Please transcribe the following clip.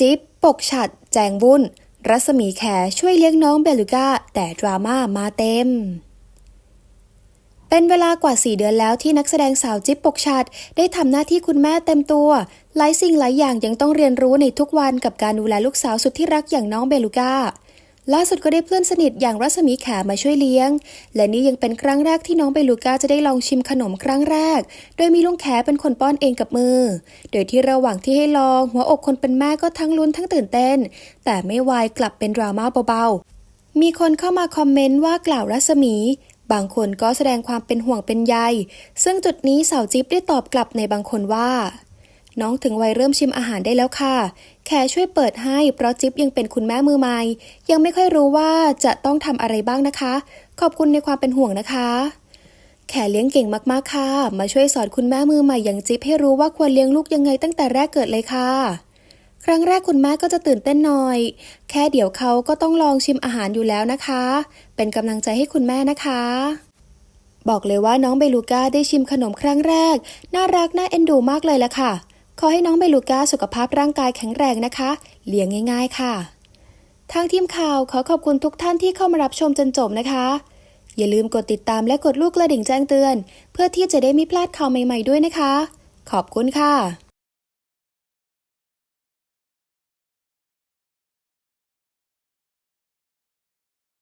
จิ๊บ ปกฉัด แจงวุ่น รัศมีแขช่วยเลี้ยงน้องเบลูก้า แต่ดราม่ามาเต็ม เป็นเวลากว่า 4 เดือนแล้วที่นักแสดงสาวจิ๊บปกฉัด ได้ทำหน้าที่คุณแม่เต็มตัว หลายสิ่งหลายอย่างยังต้องเรียนรู้ในทุกวันกับการดูแลลูกสาวสุดที่รักอย่างน้องเบลูก้า ล่าสุดก็ได้เพื่อนสนิทอย่างรัศมีแขมาช่วยเลี้ยง และนี่ยังเป็นครั้งแรกที่น้องเบลูก้าจะได้ลองชิมขนมครั้งแรก โดยมีลุงแขเป็นคนป้อนเองกับมือ โดยที่ระหว่างที่ให้ลองหัวอกคนเป็นแม่ก็ทั้งลุ้นทั้งตื่นเต้น แต่ไม่วายกลับเป็นดราม่าเบาๆ มีคนเข้ามาคอมเมนต์ว่ากล่าวรัศมีบางคนก็แสดงความเป็นห่วงเป็นใย ซึ่งจุดนี้สาวจิ๊บได้ตอบกลับในบางคนว่า น้องถึงวัยเริ่มชิมอาหารได้แล้วค่ะแค่ช่วยเปิดให้เพราะจิ๊บยังเป็นคุณแม่มือใหม่ ยังไม่ค่อยรู้ว่าจะต้องทำอะไรบ้างนะคะ ขอบคุณในความเป็นห่วงนะคะ แขเลี้ยงเก่งมากๆค่ะ มาช่วยสอนคุณแม่มือใหม่อย่างจิ๊บให้รู้ว่าควรเลี้ยงลูกยังไงตั้งแต่แรกเกิดเลยค่ะ ครั้งแรกคุณแม่ก็จะตื่นเต้นหน่อย แค่เดี๋ยวเขาก็ต้องลองชิมอาหารอยู่แล้วนะคะ เป็นกำลังใจให้คุณแม่นะคะบอกเลยว่าน้องเบลูก้าได้ชิมขนมครั้งแรก น่ารักน่าเอ็นดูมากเลยละค่ะ ขอให้น้องเบลูก้าสุขภาพร่างกายแข็งแรงนะคะ เลี้ยงง่าย ๆ ค่ะ ทางทีมข่าวขอขอบคุณทุกท่านที่เข้ามารับชมจนจบนะคะ อย่าลืมกดติดตามและกดลูกกระดิ่งแจ้งเตือน เพื่อที่จะได้ไม่พลาดข่าวใหม่ ๆด้วยนะคะ ขอบคุณค่ะ